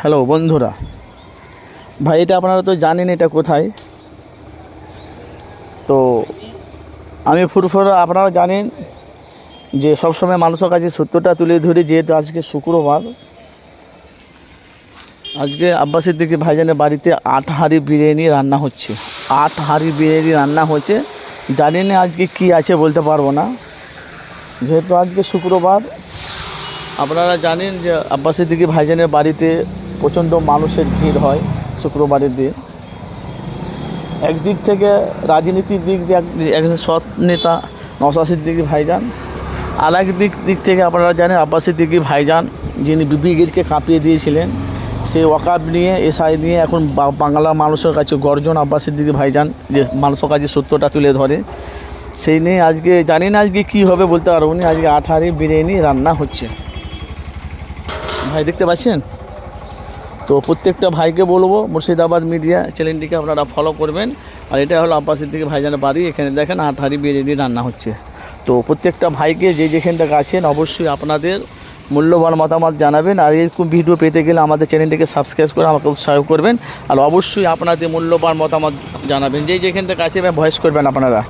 Hello বন্ধুরা, ভাই এটা আপনারা তো জানেন এটা কোথায়। তো আমি ফুরফুর, আপনারা জানেন যে সবসময় মানুষের কাছে সত্যটা তুলে ধরি, যেহেতু আজকে শুক্রবার। আজকে আব্বাসের দিকে ভাইজানের বাড়িতে আট হাঁড়ি বিরিয়ানি রান্না হচ্ছে। আট হাঁড়ি বিরিয়ানি রান্না হচ্ছে। জানি না আজকে কি আছে বলতে পারব না। যেহেতু আজকে শুক্রবার, আপনারা জানেন যে আব্বাসের দিকে ভাইজানের বাড়িতে প্রচণ্ড মানুষের ভিড় হয় শুক্রবারের দিন। একদিক থেকে রাজনীতির দিক দিয়ে এক- একজন সৎ নেতা নসাসির দিকে ভাইজান আর এক দিক দিক থেকে আপনারা জানেন আব্বাসের দিকে ভাইজান, যিনি বিবিগিরকে কাঁপিয়ে দিয়েছিলেন সেই ওয়াকাব নিয়ে, এসআই নিয়ে এখন বাংলা মানুষের কাছে গর্জন আব্বাসের দিকে ভাইজান, যে মানুষের কাছে সত্যটা তুলে ধরে। সেই নিয়ে আজকে জানি না আজকে কী হবে বলতে পারব আজকে আঠারি বিরিয়ানি রান্না হচ্ছে। ভাই, দেখতে পাচ্ছেন? তো প্রত্যেকটা ভাইকে বলব, মুর্শিদাবাদ মিডিয়া চ্যানেলটিকে আপনারা ফলো করবেন। আর এটা হলো আব্বাসের দিকে ভাইজানের বাড়ি, এখানে দেখেন আট হাঁড়ি বিরিয়ানি রান্না হচ্ছে। তো প্রত্যেকটা ভাইকে যে যেখান থেকে আছেন অবশ্যই আপনাদের মূল্যবান মতামত জানাবেন। আর এরকম ভিডিও পেতে গেলে আমাদের চ্যানেলটিকে সাবস্ক্রাইব করে আমাকে উৎসাহ করবেন। আর অবশ্যই আপনাদের মূল্যবান মতামত জানাবেন। যে যেখান থেকে আছে ভয়েস করবেন আপনারা।